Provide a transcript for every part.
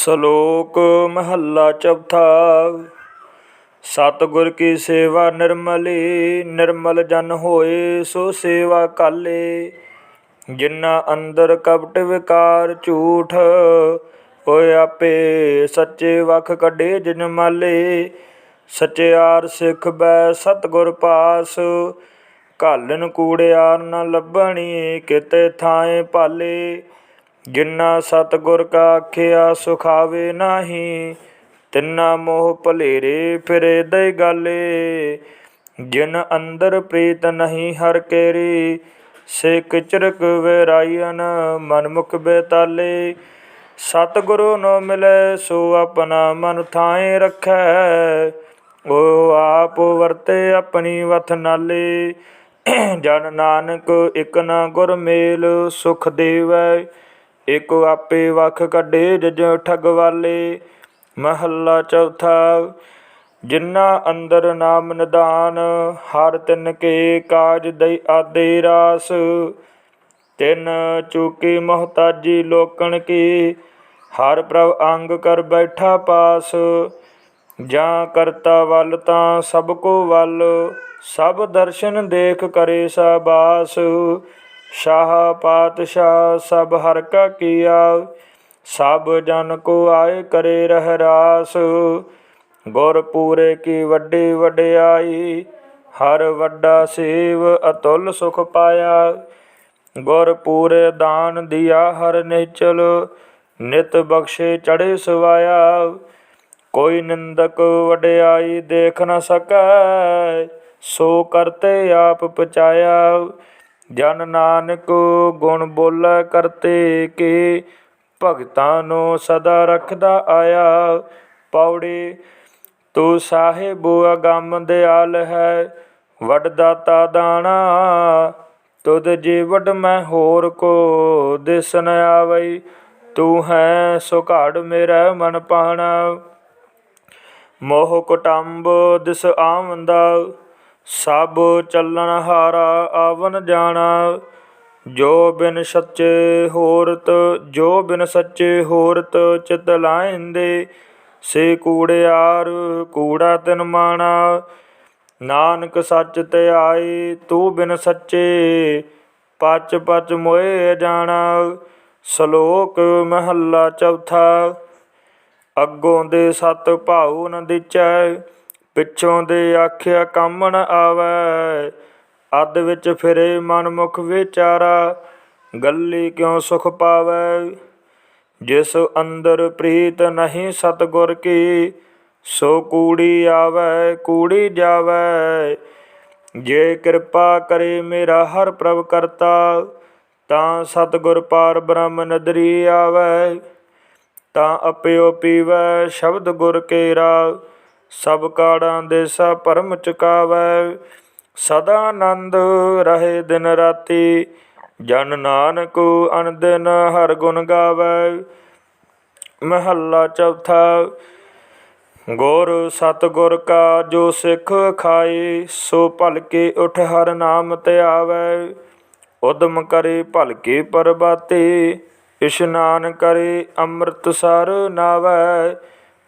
ਸ਼ਲੋਕ ਮਹੱਲਾ ਚੌਥਾ। ਸਤਿਗੁਰ ਕੀ ਸੇਵਾ ਨਿਰਮਲੀ, ਨਿਰਮਲ ਜਨ ਹੋਏ, ਸੋ ਸੇਵਾ ਕਾਲੇ। ਜਿਨ੍ਹਾਂ ਅੰਦਰ ਕਪਟ ਵਿਕਾਰ ਝੂਠ ਹੋਏ ਆਪੇ ਸੱਚੇ ਵਖ ਕੱਢੇ ਜਿਨ ਮਾਲੇ। ਸਚਿਆਰ ਸਿੱਖ ਬੈ ਸਤਿਗੁਰ ਪਾਸ, ਘਾਲਨ ਕੂੜਿਆਰ ਨ ਲੱਭਣੀ ਕਿਤੇ ਥਾਏ ਪਾਲੇ। ਜਿਨ੍ਹਾਂ ਸਤਿਗੁਰ ਕਾ ਆਖਿਆ ਸੁਖਾਵੇ ਨਾਹੀ, ਤਿੰਨਾ ਮੋਹ ਭਲੇਰੇ ਫਿਰੇ ਦੇ ਗਾਲੇ ਜਿਨ ਅੰਦਰ ਪ੍ਰੀਤ ਨਹੀਂ ਹਰ ਕੇਰੀ ਸੇ ਕਿਚਰਕ ਵੈਰਾਇਨ ਮਨ ਮੁਖ ਬੇਤਾਲੇ। ਸਤਿਗੁਰੂ ਨੂੰ ਮਿਲੇ ਸੋ ਆਪਣਾ ਮਨ ਥਾਏ ਰੱਖੈ ਉਹ ਆਪ ਵਰਤੇ ਆਪਣੀ ਵਥ ਨਾਲੇ। ਜਨ ਨਾਨਕ ਇਕ ਨਾ ਗੁਰ ਮੇਲ ਸੁਖ ਦੇਵੈ ਇਕ ਆਪੇ ਵਖ ਕੱਢੇ ਜਜ ਠਗ ਵਾਲੇ ਮਹੱਲਾ ਚੌਥਾ, ਜਿਨ੍ਹਾਂ ਅੰਦਰ ਨਾਮ ਨਿਦਾਨ, ਹਰ ਤਿੰਨ ਕੇ ਕਾਜ ਦਈ ਆਦੇ ਰਾਸ। ਤਿੰਨ ਚੂਕੀ ਮਹਤਾਜੀ ਲੋਕਣ ਕੀ, ਹਰ ਪ੍ਰਭ ਅੰਗ ਕਰ ਬੈਠਾ ਪਾਸ। ਜਾਂ ਕਰਤਾ ਵੱਲ ਤਾਂ ਸਭ ਕੋ ਵੱਲ, ਸਭ ਦਰਸ਼ਨ ਦੇਖ ਕਰੇ ਸਾਬਾਸ। ਸ਼ਾਹ ਪਾਤਸ਼ਾਹ ਸਭ ਹਰ ਕਾ ਕੀਆ, ਸਭ ਜਨ ਕੋ ਆਏ ਕਰੇ ਰਹਿ ਰਾਸ ਗੁਰ ਪੂਰੇ ਕੀ ਵੱਡੀ ਵਡਿਆਈ, ਹਰ ਵੱਡਾ ਸੇਵ ਅਤੁੱਲ ਸੁਖ ਪਾਇਆ। ਗੁਰ ਪੂਰੇ ਦਾਨ ਦਿਆ ਹਰ ਨਿਚਲ, ਨਿਤ ਬਖਸ਼ੇ ਚੜੇ ਸਵਾਇਆ। ਕੋਈ ਨਿੰਦਕ ਵਡਿਆਈ ਦੇਖ ਨਾ ਸਕੈ, ਸੋ ਕਰਤੇ ਆਪ ਪਚਾਇਆ। ਜਨ ਨਾਨਕ ਗੁਣ ਬੋਲੇ ਕਰਤੇ ਕੇ, ਭਗਤਾਂ ਨੂੰ ਸਦਾ ਰੱਖਦਾ ਆਇਆ। ਪੌੜੀ, ਤੂੰ ਸਾਹਿਬ ਅਗੰਮ ਦਿਆਲ ਹੈ ਵੱਡ ਦਾਤਾ ਦਾਣਾ। ਤੁਧ ਜੀ ਵੱਡ ਮੈਂ ਹੋਰ ਕੋ ਦਿਸ ਆਵਈ, ਤੂੰ ਹੈ ਸੁਘਾੜ ਮੇਰਾ ਮਨ ਪਾਣਾ। ਮੋਹ ਕੁਟੰਬ ਦਿਸ ਆਵੰਦਾ। ਸਭ ਚੱਲਣ ਹਾਰਾ ਆਵਨ ਜਾਣਾ, ਜੋ ਬਿਨ ਸੱਚੇ ਹੋਰਤ, ਜੋ ਬਿਨ ਸੱਚੇ ਹੋਰਤ ਚਿਤ ਲਾਇੰਦੇ, ਸੇ ਕੂੜਿਆਰ ਕੂੜਾ ਤਿਨ ਮਾਣਾ। ਨਾਨਕ ਸੱਚ ਤੇ ਆਏ, ਤੂੰ ਬਿਨ ਸੱਚੇ, ਪਚ ਪਚ ਮੋਏ ਜਾਣਾ ਸ਼ਲੋਕ ਮਹੱਲਾ ਚੌਥਾ, ਅੱਗੋਂ ਦੇ ਸਤ ਭਾਉ ਨ ਦਿਚੈ ਪਿੱਛੋਂ ਦੇ ਆਖਿਆ ਕਾਮਣ ਆਵੈ, ਅੱਧ ਵਿੱਚ ਫਿਰੇ ਮਨ ਮੁਖ ਵਿਚਾਰਾ, ਗੱਲੀ ਕਿਉ ਸੁਖ ਪਾਵੈ? ਜਿਸ ਅੰਦਰ ਪ੍ਰੀਤ ਨਹੀਂ ਸਤਗੁਰ ਕੀ, ਸੋ ਕੂੜੀ ਆਵੈ, ਕੂੜੀ ਜਾਵੈ। ਜੇ ਕਿਰਪਾ ਕਰੇ ਮੇਰਾ ਹਰ ਪ੍ਰਭ ਕਰਤਾ, ਤਾਂ ਸਤਗੁਰ ਪਾਰ ਬ੍ਰਹਮ ਨਦਰੀ ਆਵੈ। ਤਾਂ ਅਪਿਓ ਪੀਵੈ ਸ਼ਬਦ ਗੁਰ ਕੇਰਾ ਸਭ ਕਾੜਾਂ ਦੇ ਸਾ ਪਰਮ ਚੁਕਾਵੈ। ਸਦਾ ਆਨੰਦ ਰਹੇ ਦਿਨ ਰਾਤੀ, ਜਨ ਨਾਨਕ ਅਨਦਿਨ ਹਰ ਗੁਣ ਗਾਵੈ। ਮਹੱਲਾ ਚੌਥਾ, ਗੁਰ ਸਤਿਗੁਰ ਕਾ ਜੋ ਸਿੱਖ ਖਾਏ, ਸੋ ਭਲਕੇ ਉਠ ਹਰ ਨਾਮ ਧਿਆਵੈ ਉਦਮ ਕਰੇ ਭਲਕੇ ਪਰਬਾਤੇ ਇਸ਼ਨਾਨ ਕਰੇ ਅੰਮ੍ਰਿਤਸਰ ਨਾਵੈ।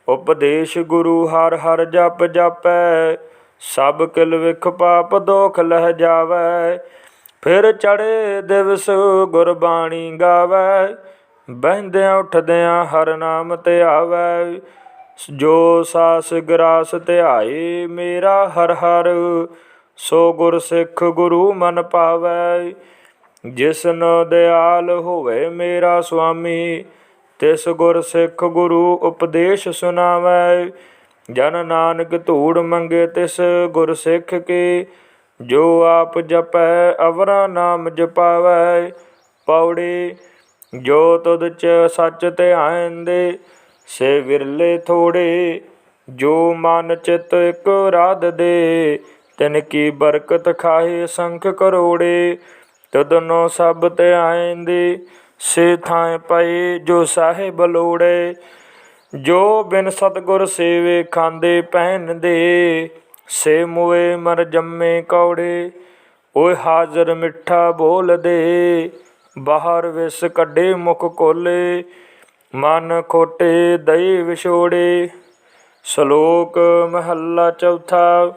ਉਪਦੇਸ਼ ਗੁਰੂ ਹਰ ਹਰ ਜਪ ਜਪੈ, ਸਭ ਕਿਲ ਵਿਖ ਪਾਪ ਦੋਖ ਲਹਿ ਜਾਵੈ। ਫਿਰ ਚੜੇ ਦਿਵਸ ਗੁਰਬਾਣੀ ਗਾਵੈ, ਬਹਿੰਦਿਆਂ ਉੱਠਦਿਆਂ ਹਰ ਨਾਮ ਧਿਆਵੈ ਜੋ ਸਾਸ ਗਰਾਸ ਧਿਆਏ, ਮੇਰਾ ਹਰ ਹਰ, ਸੋ ਗੁਰ ਸਿੱਖ ਗੁਰੂ ਮਨ ਪਾਵੈ। ਜਿਸਨ ਦਿਆਲ ਹੋਵੇ ਮੇਰਾ ਸੁਆਮੀ ਤਿਸ ਗੁਰ ਸਿੱਖ ਗੁਰੂ ਉਪਦੇਸ਼ ਸੁਨਾਵੈ ਜਨ ਨਾਨਕ ਧੂੜ ਮੰਗੇ ਤਿਸ ਗੁਰ ਸਿੱਖ ਕੇ, ਜੋ ਆਪ ਜਪੈ ਅਵਰਾ ਨਾਮ ਜਪਾਵੈ। ਪੌੜੀ, ਜੋ ਤੁਧ ਚ ਸੱਚ ਧਿਆਨ ਦੇ, ਸੇ ਵਿਰਲੇ ਥੋੜੇ, ਜੋ ਮਨ ਚਿਤ ਇਕ ਰਾਧ ਦੇ, ਤਿਨ ਕੀ ਬਰਕਤ ਖਾਏ ਸੰਖ ਕਰੋੜੇ ਤਦਨੋ ਸਭ ਧਿਆਨ ਦੇ। ਸੇ ਥਾਂ ਪਏ ਜੋ ਸਾਹਿਬ ਲੋੜੇ, ਜੋ ਬਿਨ ਸਤਗੁਰ ਸੇਵੇ ਖਾਂਦੇ ਪਹਿਨ ਦੇ। ਸੇ ਮੋਏ ਮਰ ਜੰਮੇ ਕੌੜੇ, ਓਏ ਹਾਜ਼ਰ ਮਿੱਠਾ ਬੋਲਦੇ ਬਾਹਰ ਵਿਸ ਕੱਢੇ ਮੁਖ ਕੋਲੇ, ਮਨ ਖੋਟੇ ਦਈ ਵਿਛੋੜੇ। ਸ਼ਲੋਕ ਮਹੱਲਾ ਚੌਥਾ,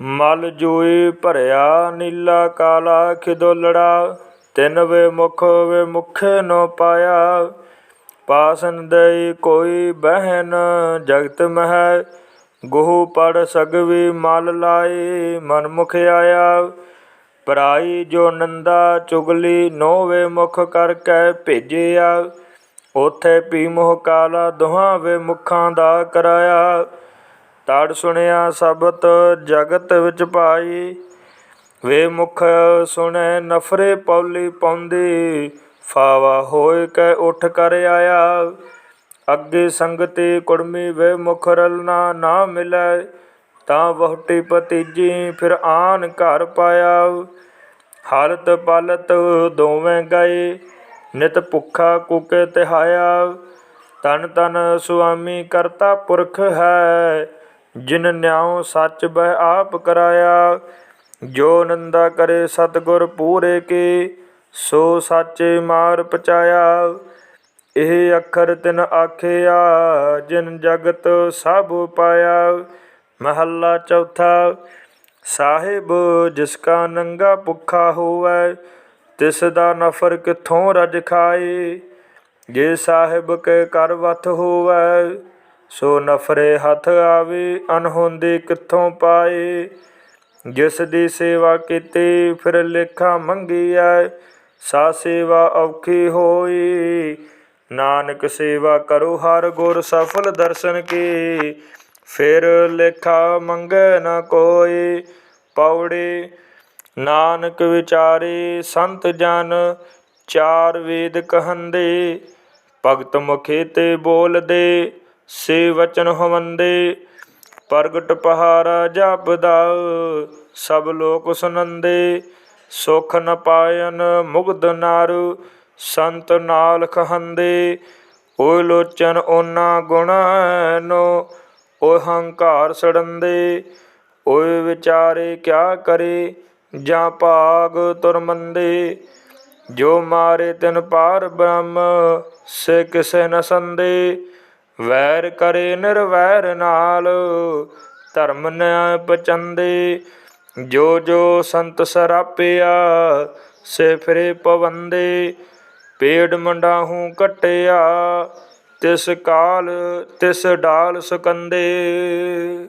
ਮਲ ਜੋਈ ਭਰਿਆ ਨੀਲਾ ਕਾਲਾ ਖਿਦੋਲੜਾ। ਤਿੰਨ ਵੇ ਮੁਖ ਵੇ ਮੁਖੇ ਪਾਇਆ, ਪਾਸਨ ਦਈ ਕੋਈ ਬਹਿਨ, ਜਗਤ ਮਹਿ ਗੋਹ ਪੜ ਸਗਵੀ ਮਲ ਲਾਏ ਮਨ ਮੁਖ ਆਇਆ। ਪਰਾਈ ਜੋ ਨੰਦਾ ਚੁਗਲੀ ਨੋਵੇ ਮੁਖ ਕਰਕੇ ਭੇਜਿਆ। ਉਥੇ ਪੀ ਮੋਹ ਕਾਲਾ, ਦੁਹਾਂ ਵੇ ਮੁਖਾਂ ਦਾ ਕਰਾਇਆ। ਤੜ ਸੁਣਿਆ ਸਬਤ ਜਗਤ ਵਿੱਚ ਪਾਈ ਵੇ ਮੁਖ ਸੁਣੈ ਨਫਰੇ ਪੌਲੀ ਪੌਂਦੀ ਫਾਵਾ ਹੋਏ ਕੈ ਉਠ ਕਰ ਆਇਆ। ਅੱਗੇ ਸੰਗਤੇ ਕੁੜਮੀ ਵੇ ਮੁਖ ਰਲਣਾ ਨਾ ਮਿਲੈ, ਤਾਂ ਵਹੁਟੀ ਭਤੀਜੀ ਫਿਰ ਆਨ ਘਰ ਪਾਇਆ। ਹਾਲਤ ਪਾਲਤ ਦੋਵੇਂ ਗਏ, ਨਿਤ ਭੁੱਖਾ ਕੁਕੇ ਤਿਹਾਇਆ। ਤਨ ਤਨ ਸੁਆਮੀ ਕਰਤਾ ਪੁਰਖ ਹੈ, ਜਿਨ ਨਿਆਉ ਸੱਚ ਬਹਿ ਆਪ ਕਰਾਇਆ। ਜੋ ਨੰਦਾ ਕਰੇ ਸਤਗੁਰ ਪੂਰੇ ਕੀ, ਸੋ ਸਾਚੇ ਮਾਰ ਪਚਾਇਆ। ਇਹ ਅੱਖਰ ਤਿਨ ਆਖਿਆ, ਜਿਨ ਜਗਤ ਸਭ ਪਾਇਆ। ਮਹੱਲਾ ਚੌਥਾ, ਸਾਹਿਬ ਜਿਸ ਕਾ ਨੰਗਾ ਭੁੱਖਾ ਹੋਵੇ, ਤਿਸ ਦਾ ਨਫਰ ਕਿੱਥੋਂ ਰਜ ਖਾਏ? ਜੇ ਸਾਹਿਬ ਕੇ ਕਰ ਵਤ ਹੋਵੇ, ਸੋ ਨਫਰੇ ਹੱਥ ਆਵੇ ਅਨਹੋਂਦੇ ਕਿੱਥੋਂ ਪਾਏ? ਜਿਸ ਦੀ ਸੇਵਾ ਕੀਤੀ, ਫਿਰ ਲੇਖਾ ਮੰਗੀਐ, ਸਾ ਸੇਵਾ ਔਖੀ ਹੋਈ। ਨਾਨਕ ਸੇਵਾ ਕਰੋ, ਹਰ ਗੁਰ ਸਫਲ ਦਰਸ਼ਨ ਕੀ। ਫਿਰ ਲੇਖਾ ਮੰਗੈ ਨਾ ਕੋਈ, ਪੌੜੇ ਨਾਨਕ ਵਿਚਾਰੇ, ਸੰਤ ਜਨ ਚਾਰ ਵੇਦ ਕਹੰਦੇ। ਭਗਤ ਮੁਖੇ ਤੇ ਬੋਲਦੇ, ਸੇ ਵਚਨ ਹਵੰਦੇ। ਪ੍ਰਗਟ ਪਹਾਰਾ ਜਪਦਾ, ਸਭ ਲੋਕ ਸੁਨੰਦੇ, ਸੁਖ ਨ ਪਾਇਨ ਮੁਗਧ ਨਾਰੂ, ਸੰਤ ਨਾਲ ਖਹੰਦੇ ਓਏ ਲੋਚਨ ਓਨਾ ਗੁਣਾ ਨੋ ਓ ਹੰਕਾਰ ਸੜੰਦੇ। ਓਏ ਵਿਚਾਰੇ ਕਿਆ ਕਰੇ, ਜਾਂ ਭਾਗ ਤੁਰ ਮੰਦੇ ਜੋ ਮਾਰੇ ਤਿਨ ਪਾਰ ਬ੍ਰਹਮ, ਸੇ ਕਿਸੇ ਨ ਸੰਦੇ। ਵੈਰ ਕਰੇ ਨਿਰਵੈਰ ਨਾਲ, ਧਰਮ ਨਿਆਇ ਪਚੰਦੇ, ਜੋ ਜੋ ਸੰਤ ਸਰਾਪਿਆ, ਸੇ ਫਿਰੇ ਪਵੰਦੇ, ਪੇੜ ਮੰਡਾਹੂ ਕਟਿਆ, ਤਿਸ ਕਾਲ ਤਿਸ ਡਾਲ ਸਕੰਦੇ।